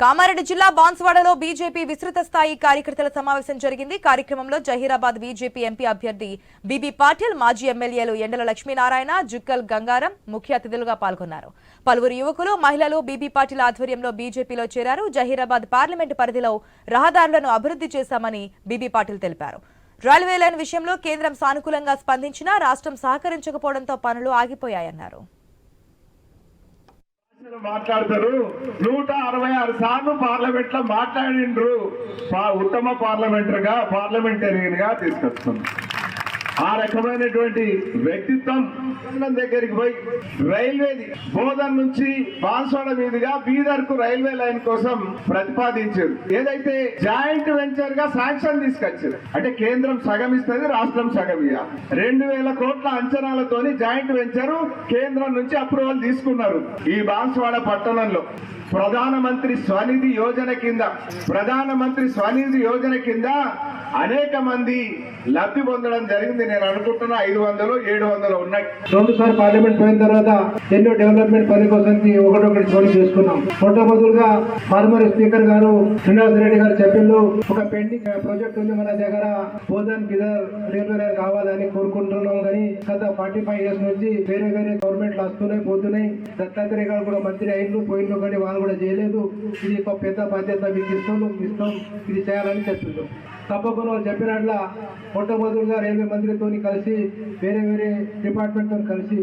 కామారెడ్డి జిల్లా బాన్స్వాడలో బీజేపీ విస్తృత స్థాయి కార్యకర్తల సమావేశం జరిగింది. కార్యక్రమంలో జహీరాబాద్ బీజేపీ ఎంపీ అభ్యర్థి బీబీ పాటిల్ మాజీ ఎమ్మెల్యేలు ఎండల లక్ష్మీనారాయణ జుక్కల్ గంగారం ముఖ్య అతిథులుగా పాల్గొన్నారు. పలువురు యువకులు మహిళలు బీబీ పాటిల్ ఆధ్వర్యంలో బీజేపీలో చేరారు. జహీరాబాద్ పార్లమెంటు పరిధిలో రహదారులను అభివృద్ధి చేశామని బీబీ పాటిల్ తెలిపారు. రైల్వే లైన్ విషయంలో కేంద్రం సానుకూలంగా స్పందించినా రాష్ట్రం సహకరించకపోవడంతో పనులు ఆగిపోయాయన్నారు. మాట్లాడతారు. నూట అరవై ఆరు సార్లు పార్లమెంట్లో మాట్లాడిండ్రు ఉత్తమ పార్లమెంటరీగా పార్లమెంటేరియన్గా తీసుకొస్తుంది ఆ రకమైనటువంటి వ్యక్తిత్వం కేంద్రం దగ్గరికి పోయి రైల్వేది బోధన్ నుంచి బాన్సోడ మీదుగా బీదర్కు రైల్వే లైన్ కోసం ప్రతిపాదించారు. ఏదైతే జాయింట్ వెంచర్గా శాంక్షన్ తీసుకొచ్చారు అంటే కేంద్రం సగం ఇస్తుంది రాష్ట్రం సగం ఇవ్వాలి రెండు వేల కోట్ల అంచనాలతోని జాయింట్ వెంచర్ కేంద్రం నుంచి అప్రూవల్ తీసుకున్నారు. ఈ బాన్స్వాడ పట్టణంలో ప్రధానమంత్రి స్వనిధి యోజన కింద ప్రధానమంత్రి స్వనిధి యోజన కింద అనేక మంది లబ్ధి పొందడం జరిగింది. నేను అనుకుంటున్నా ఐదు వందలు ఏడు వందలు ఉన్నాయి రెండుసార్లు పార్లమెంట్ పోయిన తర్వాత ఎన్నో డెవలప్మెంట్ పని కోసం ఒకటొకటి చోటు చేసుకున్నాం. మొట్టమొదలుగా ఫార్మర్ స్పీకర్ గారు శ్రీనివాస రెడ్డి గారు చెప్పిండు ఒక పెండింగ్ ప్రాజెక్ట్ ఉంది మన దగ్గర బోధన్ గిదర్ రైల్వే లైన్ కావాలని కోరుకుంటున్నాం కానీ గత ఫార్టీ ఫైవ్ ఇయర్స్ నుంచి వేరే వేరే గవర్నమెంట్లు వస్తున్నాయి పోతున్నాయి. దత్తాత్రేయ గారు కూడా మంత్రి అయిన్లు పోయిండ్రు కానీ వాళ్ళు కూడా చేయలేదు. ఇది ఒక పెద్ద బాధ్యత మీకు ఇస్తాం ఇస్తాం ఇది చేయాలని చెప్పిండ్రు తప్పకుండా వాళ్ళు చెప్పినట్ల మొట్టమొదటిగా రైల్వే మంత్రితో కలిసి వేరే వేరే డిపార్ట్మెంట్ డిపార్ట్మెంట్తో కలిసి